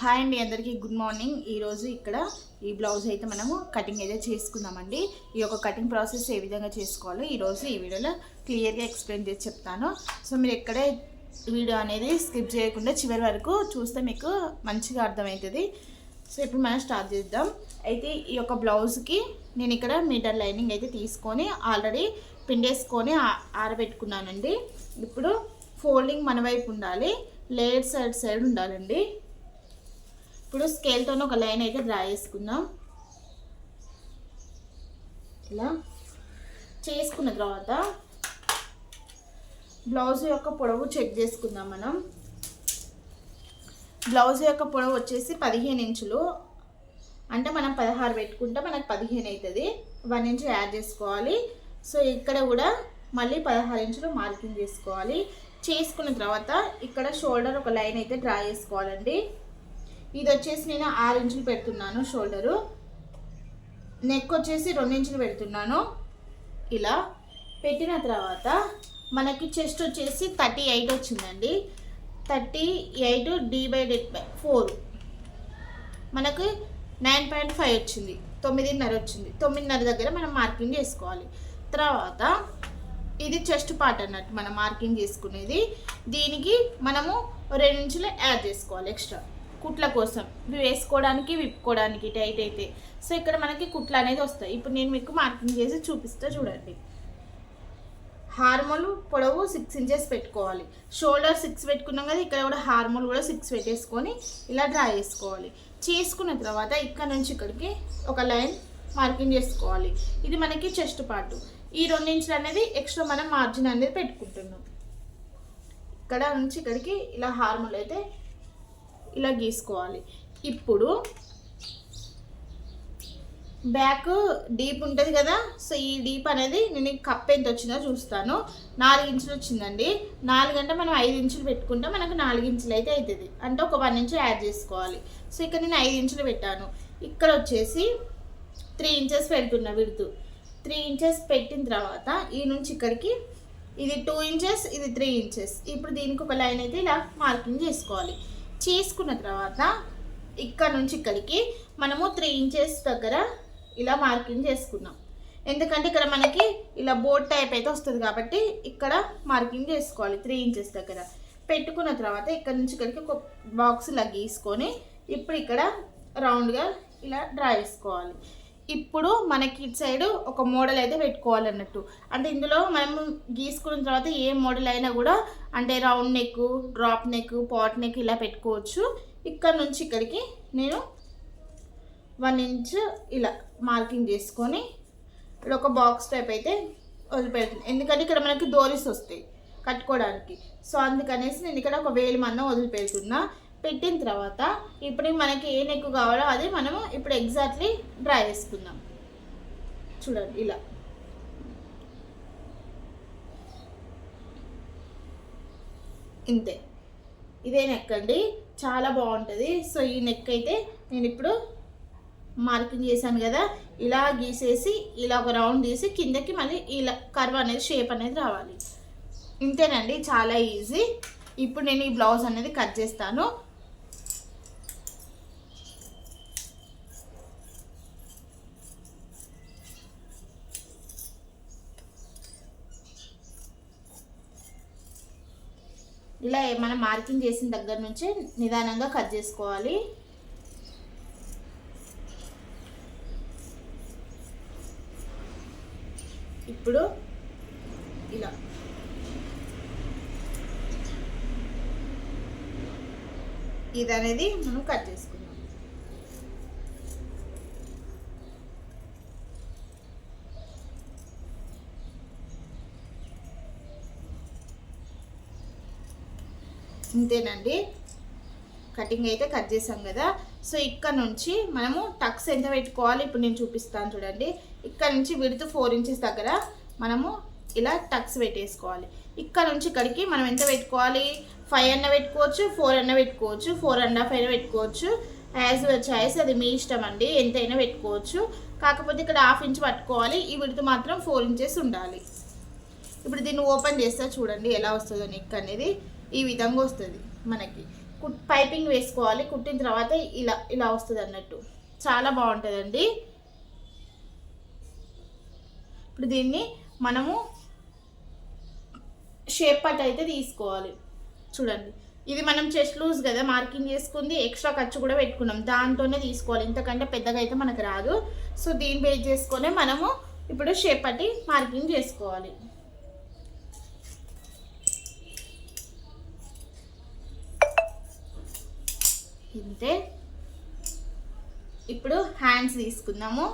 Hi అండి అందరికీ good morning. ఈరోజు ఇక్కడ ఈ బ్లౌజ్ అయితే మనము కటింగ్ అయితే చేసుకుందామండి. ఈ యొక్క కటింగ్ ప్రాసెస్ ఏ విధంగా చేసుకోవాలో ఈరోజు ఈ వీడియోలో క్లియర్గా ఎక్స్ప్లెయిన్ చేసి చెప్తాను. సో మీరు ఎక్కడే వీడియో అనేది స్కిప్ చేయకుండా చివరి వరకు చూస్తే మీకు మంచిగా అర్థమవుతుంది. సో ఇప్పుడు మనం స్టార్ట్ చేద్దాం. అయితే ఈ యొక్క బ్లౌజ్కి నేను ఇక్కడ మీటర్ లైనింగ్ అయితే తీసుకొని ఆల్రెడీ పిండేసుకొని ఆరబెట్టుకున్నానండి. ఇప్పుడు ఫోల్డింగ్ మన వైపు ఉండాలి. లేయర్ సైడ్ సైడ్ ఉండాలండి. ఇప్పుడు స్కేల్తో ఒక లైన్ అయితే డ్రా చేసుకుందాం. ఇలా చేసుకున్న తర్వాత బ్లౌజ్ యొక్క పొడవు చెక్ చేసుకుందాం మనం. బ్లౌజ్ యొక్క పొడవు వచ్చేసి పదిహేను ఇంచులు. అంటే మనం పదహారు పెట్టుకుంటే మనకు పదిహేను అవుతుంది వన్ ఇంచు యాడ్ చేసుకోవాలి. సో ఇక్కడ కూడా మళ్ళీ పదహారు ఇంచులు మార్కింగ్ చేసుకోవాలి. చేసుకున్న తర్వాత ఇక్కడ షోల్డర్ ఒక లైన్ అయితే డ్రా చేసుకోవాలండి. ఇది వచ్చేసి నేను ఆరు ఇంచులు పెడుతున్నాను షోల్డరు. నెక్ వచ్చేసి రెండు ఇంచులు పెడుతున్నాను. ఇలా పెట్టిన తర్వాత మనకి చెస్ట్ వచ్చేసి థర్టీ ఎయిట్ వచ్చిందండి. థర్టీ ఎయిట్ డివైడ్ బై డెట్ బై ఫోర్. మనకు నైన్ పాయింట్ ఫైవ్ వచ్చింది. తొమ్మిదిన్నర వచ్చింది. తొమ్మిదిన్నర దగ్గర మనం మార్కింగ్ చేసుకోవాలి. తర్వాత ఇది చెస్ట్ పార్ట్ అన్నట్టు మనం మార్కింగ్ చేసుకునేది. దీనికి మనము రెండు ఇంచులు యాడ్ చేసుకోవాలి ఎక్స్ట్రా. కుట్ల కోసం. ఇవి వేసుకోవడానికి విప్పుకోవడానికి టైట్ అయితే. సో ఇక్కడ మనకి కుట్లు అనేది వస్తాయి. ఇప్పుడు నేను మీకు మార్కింగ్ చేసి చూపిస్తా చూడండి. హార్మోల్ పొడవు సిక్స్ ఇంచెస్ పెట్టుకోవాలి. షోల్డర్ సిక్స్ పెట్టుకున్నాం కదా ఇక్కడ కూడా హార్మోల్ కూడా సిక్స్ పెట్టేసుకొని ఇలా డ్రా చేసుకోవాలి. చేసుకున్న తర్వాత ఇక్కడ నుంచి ఇక్కడికి ఒక లైన్ మార్కింగ్ చేసుకోవాలి. ఇది మనకి చెస్ట్ పార్ట్. ఈ రెండు ఇంచులు అనేది ఎక్స్ట్రా మనం మార్జిన్ అనేది పెట్టుకుంటున్నాం. ఇక్కడ నుంచి ఇక్కడికి ఇలా హార్మోల్ అయితే ఇలా గీసుకోవాలి. ఇప్పుడు బ్యాక్ డీప్ ఉంటుంది కదా సో ఈ డీప్ అనేది నేను కప్ ఎంత వచ్చిందో చూస్తాను. నాలుగు ఇంచులు వచ్చిందండి. నాలుగు అంటే మనం ఐదు ఇంచులు పెట్టుకుంటే మనకు నాలుగు ఇంచులు అయితే అవుతుంది అంటే ఒక వన్ ఇంచు యాడ్ చేసుకోవాలి. సో ఇక్కడ నేను ఐదు ఇంచులు పెట్టాను. ఇక్కడ వచ్చేసి త్రీ ఇంచెస్ పెడుతున్నా విడుతు. త్రీ ఇంచెస్ పెట్టిన తర్వాత ఈ నుంచి ఇక్కడికి ఇది టూ ఇంచెస్ ఇది త్రీ ఇంచెస్ ఇప్పుడు దీనికి ఒక లైన్ అయితే ఇలా మార్కింగ్ చేసుకోవాలి. చేసుకున్న తర్వాత ఇక్కడ నుంచి ఇక్కడికి మనము త్రీ ఇంచెస్ దగ్గర ఇలా మార్కింగ్ చేసుకున్నాం. ఎందుకంటే ఇక్కడ మనకి ఇలా బోర్డ్ టైప్ అయితే వస్తుంది కాబట్టి ఇక్కడ మార్కింగ్ చేసుకోవాలి త్రీ ఇంచెస్ దగ్గర. పెట్టుకున్న తర్వాత ఇక్కడ నుంచి ఇక్కడికి ఒక బాక్స్ ఇలా గీసుకొని ఇప్పుడు ఇక్కడ రౌండ్గా ఇలా డ్రా చేసుకోవాలి. ఇప్పుడు మనకి ఇటు సైడ్ ఒక మోడల్ అయితే పెట్టుకోవాలన్నట్టు. అంటే ఇందులో మనం గీసుకున్న తర్వాత ఏ మోడల్ అయినా కూడా అంటే round neck drop neck pot neck ఇలా పెట్టుకోవచ్చు. ఇక్కడ నుంచి ఇక్కడికి నేను వన్ ఇంచ్ ఇలా మార్కింగ్ చేసుకొని ఇక్కడ ఒక బాక్స్ టైప్ అయితే వదిలిపెడుతుంది. ఎందుకంటే ఇక్కడ మనకి డోరీస్ వస్తాయి కట్టుకోవడానికి. సో అందుకనేసి నేను ఇక్కడ ఒక వేలు మందం వదిలిపెడుతున్నా. పెట్టిన తర్వాత ఇప్పుడు మనకి ఏ నెక్ కావాలో అది మనము ఇప్పుడు ఎగ్జాక్ట్లీ డ్రా చేసుకుందాం. చూడండి ఇలా. ఇంతే. ఇదే నెక్ అండి. చాలా బాగుంటుంది. సో ఈ నెక్ అయితే నేను ఇప్పుడు మార్కింగ్ చేశాను కదా. ఇలా గీసేసి ఇలా ఒక రౌండ్ తీసి కిందకి మళ్ళీ ఇలా కర్వ్ అనేది షేప్ అనేది రావాలి. ఇంతేనండి. చాలా ఈజీ ఇప్పుడు నేను ఈ బ్లౌజ్ అనేది కట్ చేస్తాను. ఇలా మనం మార్కింగ్ చేసిన దగ్గర నుంచి నిదానంగా కట్ చేసుకోవాలి. ఇప్పుడు ఇలా. ఇది అనేది మనం కట్ చేసుకోవాలి. ఇంతేనండి. కటింగ్ అయితే కట్ చేసాం కదా. సో ఇక్కడ నుంచి మనము టక్స్ ఎంత పెట్టుకోవాలి ఇప్పుడు నేను చూపిస్తాను చూడండి. ఇక్కడ నుంచి విడుతు ఫోర్ ఇంచెస్ దగ్గర మనము ఇలా టక్స్ పెట్టేసుకోవాలి. ఇక్కడ నుంచి ఇక్కడికి మనం ఎంత పెట్టుకోవాలి? ఫైవ్ అన్న పెట్టుకోవచ్చు ఫోర్ అన్న పెట్టుకోవచ్చు ఫోర్ అండ్ హాఫ్ అయినా పెట్టుకోవచ్చు. యాజ్ చాయిస్ అది మీ ఇష్టం అండి. ఎంతైనా పెట్టుకోవచ్చు. కాకపోతే ఇక్కడ హాఫ్ ఇంచ్ పట్టుకోవాలి. ఈ విడుతు మాత్రం ఫోర్ ఇంచెస్ ఉండాలి. ఇప్పుడు దీన్ని ఓపెన్ చేస్తే చూడండి ఎలా వస్తుందో నెక్ అనేది. ఈ విధంగా వస్తుంది మనకి. కుట్ పైపింగ్ వేసుకోవాలి కుట్టిన తర్వాత ఇలా ఇలా వస్తుంది అన్నట్టు. చాలా బాగుంటుందండి. ఇప్పుడు దీన్ని మనము షేప్ పట్ అయితే తీసుకోవాలి. చూడండి. ఇది మనం చెస్ట్ లూజ్ కదా మార్కింగ్ చేసుకుంది ఎక్స్ట్రా ఖర్చు కూడా పెట్టుకున్నాం. దాంతోనే తీసుకోవాలి. ఇంతకంటే పెద్దగా అయితే మనకు రాదు. సో దీన్ని బేస్ చేసుకొని మనము ఇప్పుడు షేప్ పట్టి మార్కింగ్ చేసుకోవాలి. ఇంతే ఇప్పుడు హ్యాండ్స్ తీసుకుందాము.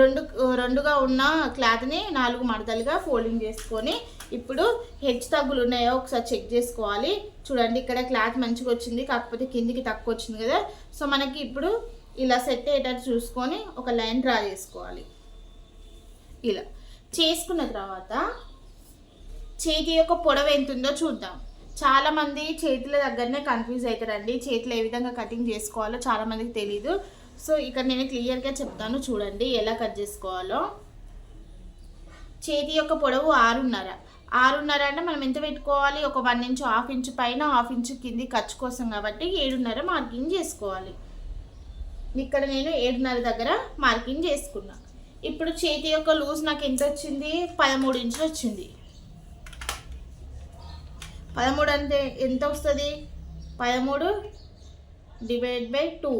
రెండు రెండుగా ఉన్న క్లాత్ని నాలుగు మడతలుగా ఫోల్డింగ్ చేసుకొని ఇప్పుడు హెచ్ తగ్గులు ఉన్నాయో ఒకసారి చెక్ చేసుకోవాలి. చూడండి ఇక్కడ క్లాత్ మంచిగా వచ్చింది కాకపోతే కిందికి తక్కువ వచ్చింది కదా. సో మనకి ఇప్పుడు ఇలా సెట్ అయ్యేటట్టు చూసుకొని ఒక లైన్ డ్రా చేసుకోవాలి. ఇలా. చేసుకున్న తర్వాత చేతి యొక్క పొడవు ఎంత ఉందో చూద్దాం. చాలా మంది చేతుల దగ్గరనే కన్ఫ్యూజ్ అవుతారండి. చేతులు ఏ విధంగా కటింగ్ చేసుకోవాలో చాలా మందికి తెలీదు. సో ఇక్కడ నేను క్లియర్గా చెప్తాను చూడండి ఎలా కట్ చేసుకోవాలో. చేతి యొక్క పొడవు ఆరున్నర. ఆరున్నర అంటే మనం ఎంత పెట్టుకోవాలి? ఒక వన్ ఇంచు హాఫ్ ఇంచు పైన హాఫ్ ఇంచు కింది ఖర్చు కోసం కాబట్టి ఏడున్నర మార్కింగ్ చేసుకోవాలి. ఇక్కడ నేను ఏడున్నర దగ్గర మార్కింగ్ చేసుకున్నా. ఇప్పుడు చేతి యొక్క లూజ్ నాకు ఎంత వచ్చింది? పదమూడు ఇంచులు వచ్చింది. పదమూడు అంటే ఎంత వస్తుంది? పదమూడు డివైడ్ బై టూ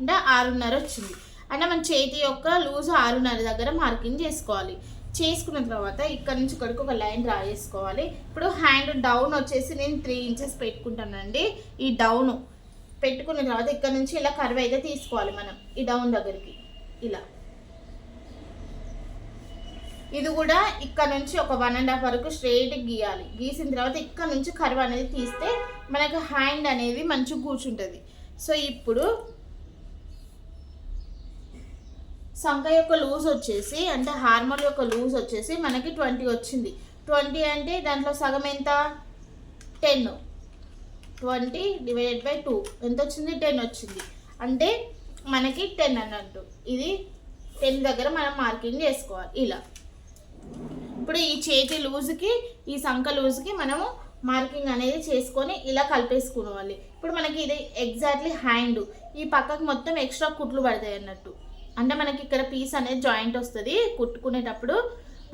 అంటే ఆరున్నర వచ్చింది. అంటే మన చేతి యొక్క లూజ్ ఆరున్నర దగ్గర మార్కింగ్ చేసుకోవాలి. చేసుకున్న తర్వాత ఇక్కడ నుంచి ఇక్కడికి ఒక లైన్ డ్రా చేసుకోవాలి ఇప్పుడు హ్యాండ్ డౌన్ వచ్చేసి నేను త్రీ ఇంచెస్ పెట్టుకుంటానండి. ఈ డౌన్ పెట్టుకున్న తర్వాత ఇక్కడ నుంచి ఇలా కర్వ్ అయితే తీసుకోవాలి మనం. ఈ డౌన్ దగ్గరికి. ఇలా. ఇది కూడా ఇక్కడ నుంచి ఒక వన్ అండ్ హాఫ్ వరకు స్ట్రైట్ గీయాలి. గీసిన తర్వాత ఇక్కడ నుంచి కర్వ్ అనేది తీస్తే మనకు హ్యాండ్ అనేది మంచిగా కూర్చుంటుంది. సో ఇప్పుడు సంఖ యొక్క లూజ్ వచ్చేసి అంటే హార్మోన్ యొక్క లూజ్ వచ్చేసి మనకి ట్వంటీ వచ్చింది. ట్వంటీ అంటే దాంట్లో సగం ఎంత? Ten twenty divided by two ఎంత వచ్చింది? టెన్ వచ్చింది. అంటే మనకి టెన్ అన్నట్టు. ఇది టెన్ దగ్గర మనం మార్కింగ్ చేసుకోవాలి. ఇలా. ఇప్పుడు ఈ చేతి లూజ్కి ఈ సంఖ లూజ్కి మనము మార్కింగ్ అనేది చేసుకొని ఇలా కలిపేసుకోవాలి ఇప్పుడు మనకి ఇది ఎగ్జాక్ట్లీ హ్యాండ్ ఈ పక్కకు మొత్తం ఎక్స్ట్రా కుట్లు పడతాయి అన్నట్టు. అంటే మనకి ఇక్కడ పీస్ అనేది జాయింట్ వస్తుంది. కుట్టుకునేటప్పుడు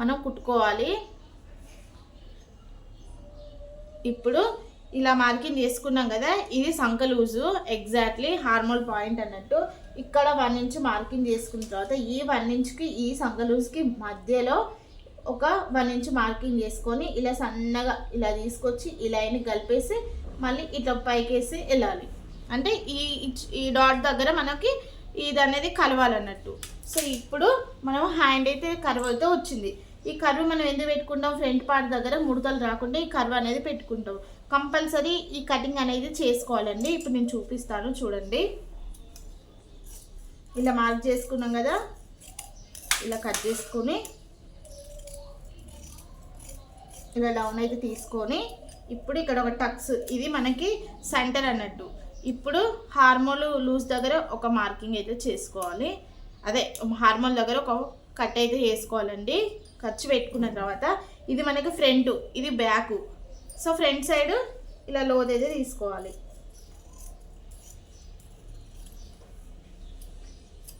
మనం కుట్టుకోవాలి. ఇప్పుడు ఇలా మార్కింగ్ చేసుకున్నాం కదా ఇది సంక లూజు ఎగ్జాక్ట్లీ హార్మోల్ పాయింట్ అన్నట్టు. ఇక్కడ వన్ ఇంచ్ మార్కింగ్ చేసుకున్న తర్వాత ఈ వన్ ఇంచ్కి ఈ సంక లూజ్కి మధ్యలో ఒక వన్ ఇంచ్ మార్కింగ్ చేసుకొని ఇలా సన్నగా ఇలా తీసుకొచ్చి ఇలా అయిన కలిపేసి మళ్ళీ ఇట్లా పైకేసి వెళ్ళాలి. అంటే ఈ ఈ డాట్ దగ్గర మనకి ఇది అనేది కలవాలన్నట్టు. సో ఇప్పుడు మనం హ్యాండ్ అయితే కర్వ్ అయితే వచ్చింది. ఈ కర్వ్ మనం ఎందుకు పెట్టుకుంటాం? ఫ్రంట్ పార్ట్ దగ్గర ముడతలు రాకుండా ఈ కర్వ్ అనేది పెట్టుకుంటాం. కంపల్సరీ ఈ కటింగ్ అనేది చేసుకోవాలండి. ఇప్పుడు నేను చూపిస్తాను చూడండి. ఇలా మార్క్ చేసుకున్నాం కదా? ఇలా కట్ చేసుకొని ఇలా డౌన్ అయితే తీసుకొని ఇప్పుడు ఇక్కడ ఒక టక్స్ ఇది మనకి సెంటర్ అన్నట్టు. ఇప్పుడు హార్మోన్ లూజ్ దగ్గర ఒక మార్కింగ్ అయితే చేసుకోవాలి. అదే హార్మోన్ దగ్గర ఒక కట్ అయితే చేసుకోవాలండి. ఖర్చు పెట్టుకున్న తర్వాత ఇది మనకి ఫ్రంట్ ఇది బ్యాక్. సో ఫ్రంట్ సైడ్ ఇలా లోత్ అయితే తీసుకోవాలి.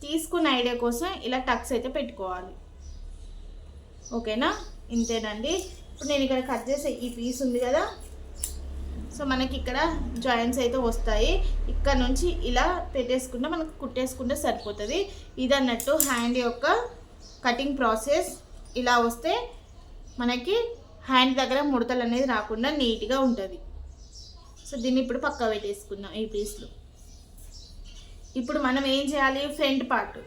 తీసుకున్న ఐడియా కోసం ఇలా టక్స్ అయితే పెట్టుకోవాలి. ఓకేనా? ఇంతేనండి. ఇప్పుడు నేను ఇక్కడ కట్ చేసే ఈ పీస్ ఉంది కదా. సో మనకి ఇక్కడ జాయింట్స్ అయితే వస్తాయి. ఇక్కడ నుంచి ఇలా పెట్టేసుకుంటే మనకు కుట్టేసుకుంటే సరిపోతుంది. ఇది అన్నట్టు హ్యాండ్ యొక్క కటింగ్ ప్రాసెస్ ఇలా వస్తే మనకి హ్యాండ్ దగ్గర ముడతలు అనేది రాకుండా నీట్గా ఉంటుంది. సో దీన్ని ఇప్పుడు పక్క పెట్టేసుకుందాం ఈ పీస్లు ఇప్పుడు మనం ఏం చేయాలి? Front part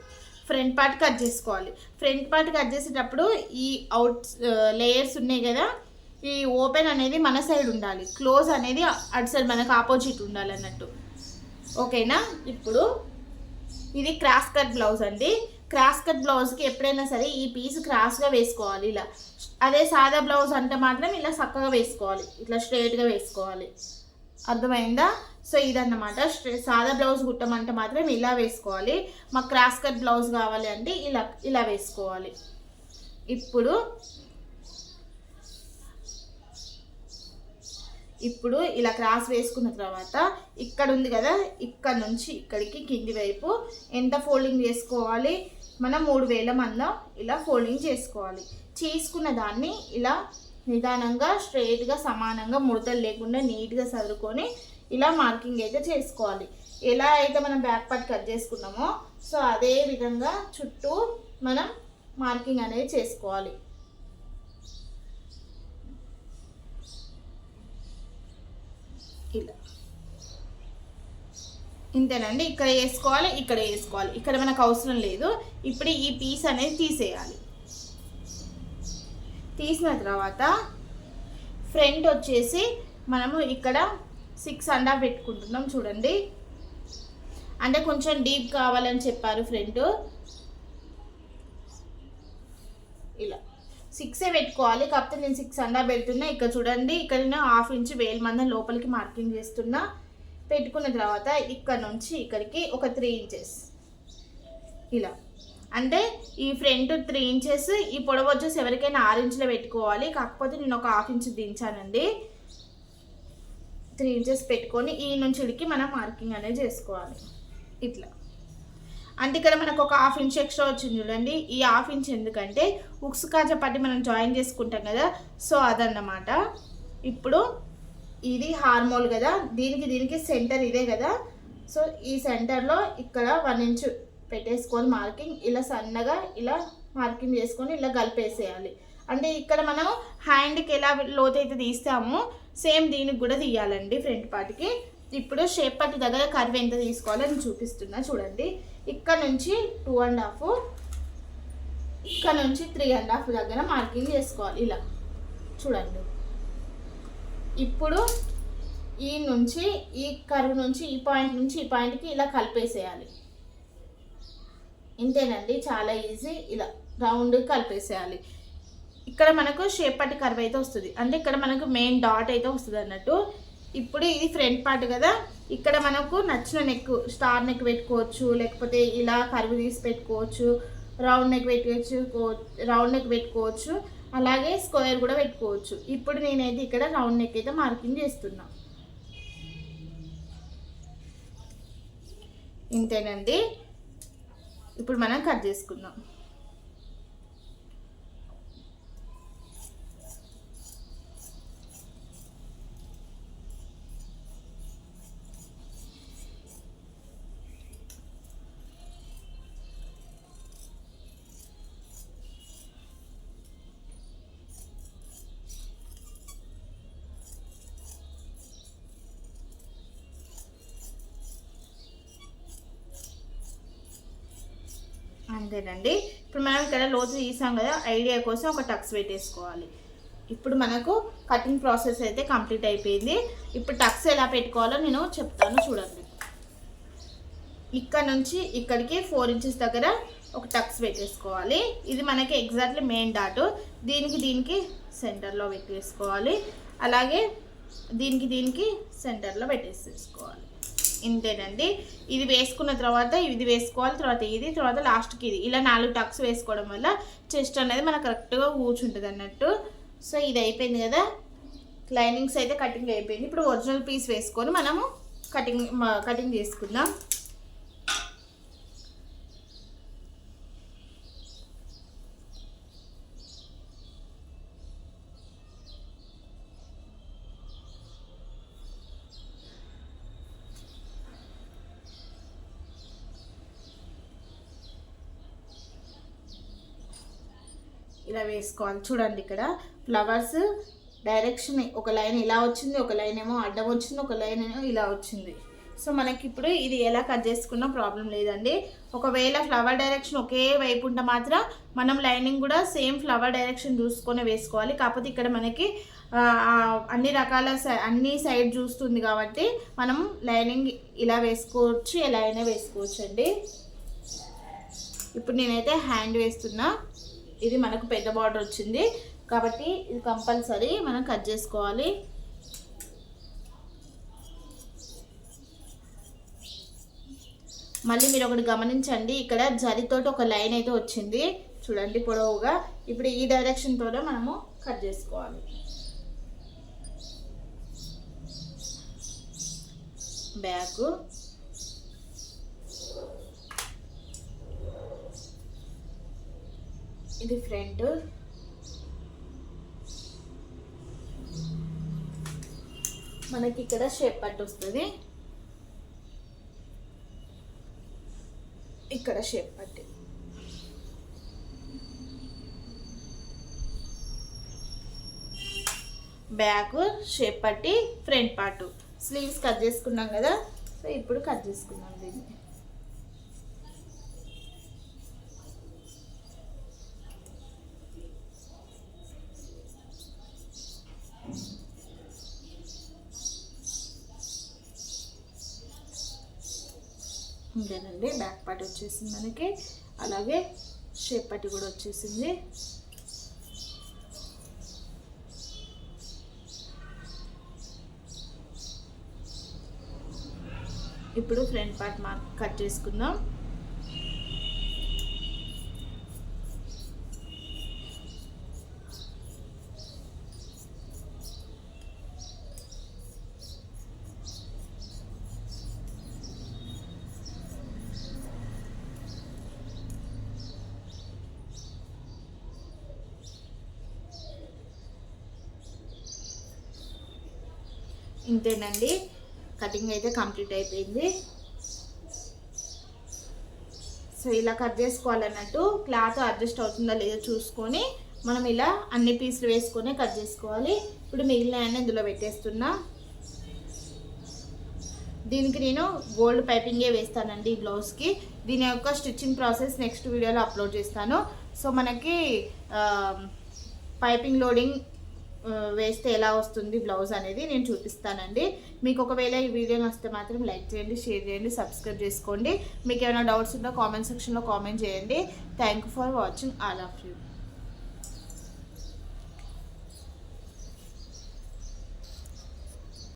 front part cut చేసుకోవాలి. ఫ్రంట్ పార్ట్ కట్ చేసేటప్పుడు ఈ అవుట్ లేయర్స్ ఉన్నాయి కదా ఈ ఓపెన్ అనేది మన సైడ్ ఉండాలి. క్లోజ్ అనేది అటు సైడ్ మనకు ఆపోజిట్ ఉండాలి అన్నట్టు. ఓకేనా? ఇప్పుడు ఇది క్రాస్ కట్ బ్లౌజ్ అండి. క్రాస్ కట్ బ్లౌజ్కి ఎప్పుడైనా సరే ఈ పీస్ క్రాస్గా వేసుకోవాలి ఇలా. అదే సాదా బ్లౌజ్ అంటే మాత్రం ఇలా చక్కగా వేసుకోవాలి. ఇట్లా స్ట్రైట్గా వేసుకోవాలి. అర్థమైందా? సో ఇదన్నమాట. సాదా బ్లౌజ్ కుట్టమంటే మాత్రం ఇలా వేసుకోవాలి. మాకు క్రాస్ కట్ బ్లౌజ్ కావాలి అంటే ఇలా ఇలా వేసుకోవాలి. ఇప్పుడు ఇప్పుడు ఇలా క్రాస్ వేసుకున్న తర్వాత ఇక్కడ ఉంది కదా ఇక్కడ నుంచి ఇక్కడికి కింది వైపు ఎంత ఫోల్డింగ్ చేసుకోవాలి మనం మూడు వేల మందం ఇలా ఫోల్డింగ్ చేసుకోవాలి. చేసుకున్న దాన్ని ఇలా నిదానంగా స్ట్రైట్గా సమానంగా ముడతలు లేకుండా నీట్గా చదువుకొని ఇలా మార్కింగ్ అయితే చేసుకోవాలి. ఎలా అయితే మనం బ్యాక్ పార్ట్ కట్ చేసుకున్నామో సో అదే విధంగా చుట్టూ మనం మార్కింగ్ అనేది చేసుకోవాలి. ఇలా. ఇంతేనండి. ఇక్కడ వేసుకోవాలి ఇక్కడ వేసుకోవాలి. ఇక్కడ మనకు అవసరం లేదు. ఇప్పుడు ఈ పీస్ అనేది తీసేయాలి. తీసిన తర్వాత ఫ్రంట్ వచ్చేసి మనము ఇక్కడ సిక్స్ అండ్ హాఫ్ పెట్టుకుంటున్నాం చూడండి. అంటే కొంచెం డీప్ కావాలని చెప్పారు ఫ్రెండ్. ఇలా. సిక్సే పెట్టుకోవాలి కాకపోతే నేను సిక్స్ అండా పెడుతున్నా. ఇక్కడ చూడండి ఇక్కడ నేను హాఫ్ ఇంచ్ వేలు మందం లోపలికి మార్కింగ్ చేస్తున్నా. పెట్టుకున్న తర్వాత ఇక్కడ నుంచి ఇక్కడికి ఒక త్రీ ఇంచెస్. ఇలా. అంటే ఈ ఫ్రంట్ త్రీ ఇంచెస్ ఈ పొడవు వచ్చేసి ఎవరికైనా ఆరు ఇంచులో పెట్టుకోవాలి. కాకపోతే నేను ఒక హాఫ్ ఇంచ్ దించానండి. త్రీ ఇంచెస్ పెట్టుకొని ఈ నుంచి మనం మార్కింగ్ అనేది చేసుకోవాలి. ఇట్లా. అంటే ఇక్కడ మనకు ఒక హాఫ్ ఇంచ్ ఎక్స్ట్రా వచ్చింది చూడండి. ఈ హాఫ్ ఇంచ్ ఎందుకంటే ఉక్స్ కాజా పట్టి మనం జాయిన్ చేసుకుంటాం కదా. సో అదన్నమాట. ఇప్పుడు ఇది హార్మోల్ కదా. దీనికి దీనికి సెంటర్ ఇదే కదా. సో ఈ సెంటర్లో ఇక్కడ వన్ ఇంచ్ పెట్టేసుకొని మార్కింగ్ ఇలా సన్నగా ఇలా మార్కింగ్ చేసుకొని ఇలా కలిపేసేయాలి. అంటే ఇక్కడ మనం హ్యాండ్కి ఎలా లోతైతే తీస్తామో సేమ్ దీనికి కూడా తీయాలండి ఫ్రంట్ పార్ట్కి ఇప్పుడు షేప్ పట్టు దగ్గర కర్వ్ ఎంత తీసుకోవాలో నేను చూపిస్తున్నా చూడండి. ఇక్కడ నుంచి టూ అండ్ హాఫ్ ఇక్కడ నుంచి త్రీ అండ్ హాఫ్ దగ్గర మార్కింగ్ చేసుకోవాలి ఇలా. చూడండి. ఇప్పుడు ఈ నుంచి ఈ కర్వ్ నుంచి ఈ పాయింట్ నుంచి ఈ పాయింట్కి ఇలా కలిపేసేయాలి. ఇంతేనండి చాలా ఈజీ ఇలా రౌండ్ కలిపేసేయాలి. ఇక్కడ మనకు షేప్ పట్టి కర్వ్ అయితే వస్తుంది. అంటే ఇక్కడ మనకు మెయిన్ డాట్ అయితే వస్తుంది అన్నట్టు. ఇప్పుడు ఇది ఫ్రంట్ పార్ట్ కదా. ఇక్కడ మనకు నచ్చిన నెక్ స్టార్ నెక్ పెట్టుకోవచ్చు లేకపోతే ఇలా కర్వ్ తీసి పెట్టుకోవచ్చు రౌండ్ నెక్ పెట్టుకోవచ్చు రౌండ్ నెక్ పెట్టుకోవచ్చు అలాగే స్క్వేర్ కూడా పెట్టుకోవచ్చు. ఇప్పుడు నేనైతే ఇక్కడ రౌండ్ నెక్ అయితే మార్కింగ్ చేస్తున్నా. ఇంతేనండి. ఇప్పుడు మనం కట్ చేసుకుందాం. అంతేనండి. ఇప్పుడు మనం ఇక్కడ లోతు తీసాం కదా ఐడియా కోసం ఒక టక్స్ పెట్టేసుకోవాలి. ఇప్పుడు మనకు కటింగ్ ప్రాసెస్ అయితే కంప్లీట్ అయిపోయింది. ఇప్పుడు టక్స్ ఎలా పెట్టుకోవాలో నేను చెప్తాను చూడండి. ఇక్కడ నుంచి ఇక్కడికి ఫోర్ ఇంచెస్ దగ్గర ఒక టక్స్ పెట్టేసుకోవాలి. ఇది మనకి ఎగ్జాక్ట్లీ మెయిన్ డాట్. దీనికి దీనికి సెంటర్లో పెట్టేసుకోవాలి. అలాగే దీనికి దీనికి సెంటర్లో పెట్టేసేసుకోవాలి. ఇంతేనండి. ఇది వేసుకున్న తర్వాత ఇది వేసుకోవాలి తర్వాత ఇది తర్వాత లాస్ట్కి ఇది. ఇలా నాలుగు టక్స్ వేసుకోవడం వల్ల చెస్ట్ అనేది మనకు కరెక్ట్గా కూర్చుంటుంది అన్నట్టు. సో ఇది అయిపోయింది కదా. లైనింగ్స్ అయితే కటింగ్ అయిపోయింది. ఇప్పుడు ఒరిజినల్ పీస్ వేసుకొని మనము కటింగ్ కటింగ్ చేసుకుందాం. ఇలా వేసుకోవాలి. చూడండి ఇక్కడ ఫ్లవర్స్ డైరెక్షన్ ఒక లైన్ ఇలా వచ్చింది ఒక లైన్ ఏమో అడ్డం వచ్చింది ఒక లైన్ ఏమో ఇలా వచ్చింది. సో మనకి ఇప్పుడు ఇది ఎలా కట్ చేసుకున్నా ప్రాబ్లం లేదండి. ఒకవేళ ఫ్లవర్ డైరెక్షన్ ఒకే వైపు ఉంటే మాత్రం మనం లైనింగ్ కూడా సేమ్ ఫ్లవర్ డైరెక్షన్ చూసుకొని వేసుకోవాలి. కాకపోతే ఇక్కడ మనకి అన్ని రకాల అన్ని సైడ్ చూస్తుంది కాబట్టి మనం లైనింగ్ ఇలా వేసుకోవచ్చు ఎలా అయినా వేసుకోవచ్చు అండి ఇప్పుడు నేనైతే హ్యాండ్ వేస్తున్నా. ఇది మనకు పెద్ద బార్డర్ వచ్చింది. కాబట్టి ఇది కంపల్సరీ మనం కట్ చేసుకోవాలి. మళ్ళీ మీరు ఒకటి గమనించండి ఇక్కడ జరితోటి ఒక లైన్ అయితే వచ్చింది. చూడండి పొడవుగా. ఇప్పుడు ఈ డైరెక్షన్తో మనము కట్ చేసుకోవాలి. బ్యాక్ ఇది ఫ్రంట్. మనకి ఇక్కడ షేప్ పట్టు వస్తుంది. ఇక్కడ షేప్ పట్టి. బ్యాక్ షేప్ పట్టి ఫ్రంట్ పార్ట్. స్లీవ్స్ కట్ చేసుకున్నాం కదా సో ఇప్పుడు కట్ చేసుకున్నాం దీన్ని. ఇంతేనండి బ్యాక్ పార్ట్ వచ్చేసింది మనకి. అలాగే షేప్ పట్టి కూడా వచ్చేసింది. ఇప్పుడు ఫ్రంట్ పార్ట్ మార్క్ కట్ చేసుకుందాం. ఇంతేనండి. కటింగ్ అయితే కంప్లీట్ అయిపోయింది. సో ఇలా కట్ చేసుకోవాలన్నట్టు క్లాత్ అడ్జస్ట్ అవుతుందా లేదో చూసుకొని మనం ఇలా అన్ని పీసులు వేసుకొని కట్ చేసుకోవాలి. ఇప్పుడు మిగిలిన ఇందులో పెట్టేస్తున్నా. దీనికి నేను గోల్డ్ పైపింగే వేస్తానండి ఈ బ్లౌజ్కి. దీని యొక్క స్టిచ్చింగ్ ప్రాసెస్ నెక్స్ట్ వీడియోలో అప్లోడ్ చేస్తాను. సో మనకి పైపింగ్ లోడింగ్ వేస్తే ఎలా వస్తుంది బ్లౌజ్ అనేది నేను చూపిస్తానండి. మీకు ఒకవేళ ఈ వీడియో నచ్చితే మాత్రం లైక్ చేయండి షేర్ చేయండి సబ్స్క్రైబ్ చేసుకోండి. మీకు ఏమైనా డౌట్స్ ఉంటే కామెంట్ సెక్షన్లో కామెంట్ చేయండి. Thank you for watching all of you